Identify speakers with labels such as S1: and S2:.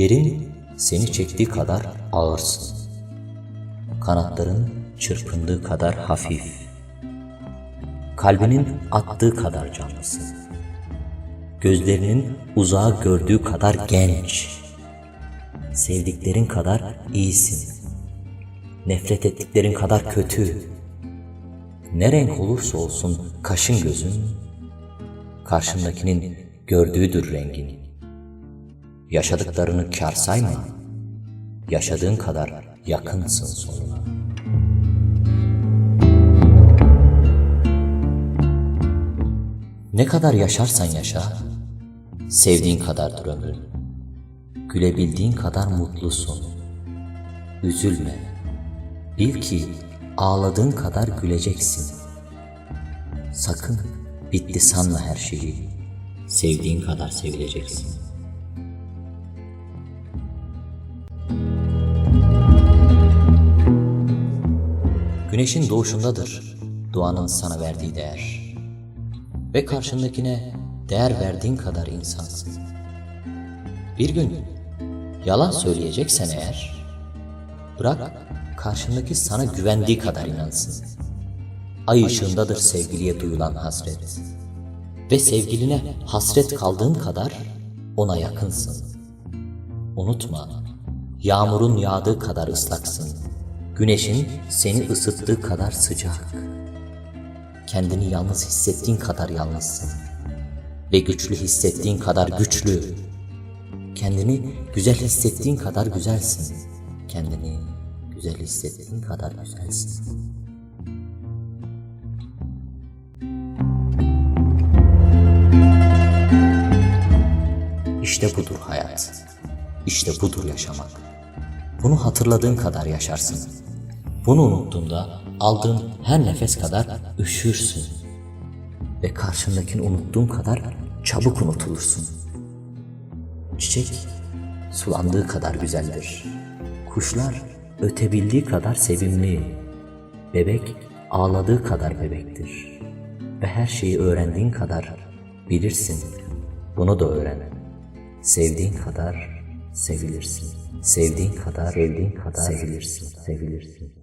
S1: Yerin seni çektiği kadar ağırsın. Kanatların çırpındığı kadar hafif. Kalbinin attığı kadar canlısın. Gözlerinin uzağı gördüğü kadar genç. Sevdiklerin kadar iyisin. Nefret ettiklerin kadar kötü. Ne renk olursa olsun kaşın gözün, karşındakinin gördüğüdür rengin. Yaşadıklarını kar sayma, yaşadığın kadar yakınsın sonuna. Ne kadar yaşarsan yaşa, sevdiğin kadardır ömrün. Gülebildiğin kadar mutlusun. Üzülme. Bil ki ağladığın kadar güleceksin. Sakın bitti sanma her şeyi. Sevdiğin kadar sevileceksin. Güneşin doğuşundadır doğanın sana verdiği değer. Ve karşındakine değer verdiğin kadar insansın. Bir gün yalan söyleyeceksen eğer, bırak karşındaki sana güvendiği kadar inansın. Ay ışığındadır sevgiliye duyulan hasret. Ve sevgiline hasret kaldığın kadar ona yakınsın. Unutma, yağmurun yağdığı kadar ıslaksın. Güneşin seni ısıttığı kadar sıcak. Kendini yalnız hissettiğin kadar yalnızsın. Ve güçlü hissettiğin kadar güçlü. Kendini güzel hissettiğin kadar güzelsin. Kendini güzel hissettiğin kadar güzelsin. İşte budur hayat. İşte budur yaşamak. Bunu hatırladığın kadar yaşarsın. Bunu unuttuğunda aldığın her nefes kadar üşürsün. Ve karşındakini unuttuğun kadar çabuk unutulursun. Çiçek sulandığı kadar güzeldir. Kuşlar ötebildiği kadar sevimli. Bebek ağladığı kadar bebektir. Ve her şeyi öğrendiğin kadar bilirsin. Bunu da öğren. Sevdiğin kadar sevilirsin. Sevdiğin kadar sevdiğin kadar sevilirsin. Sevilirsin.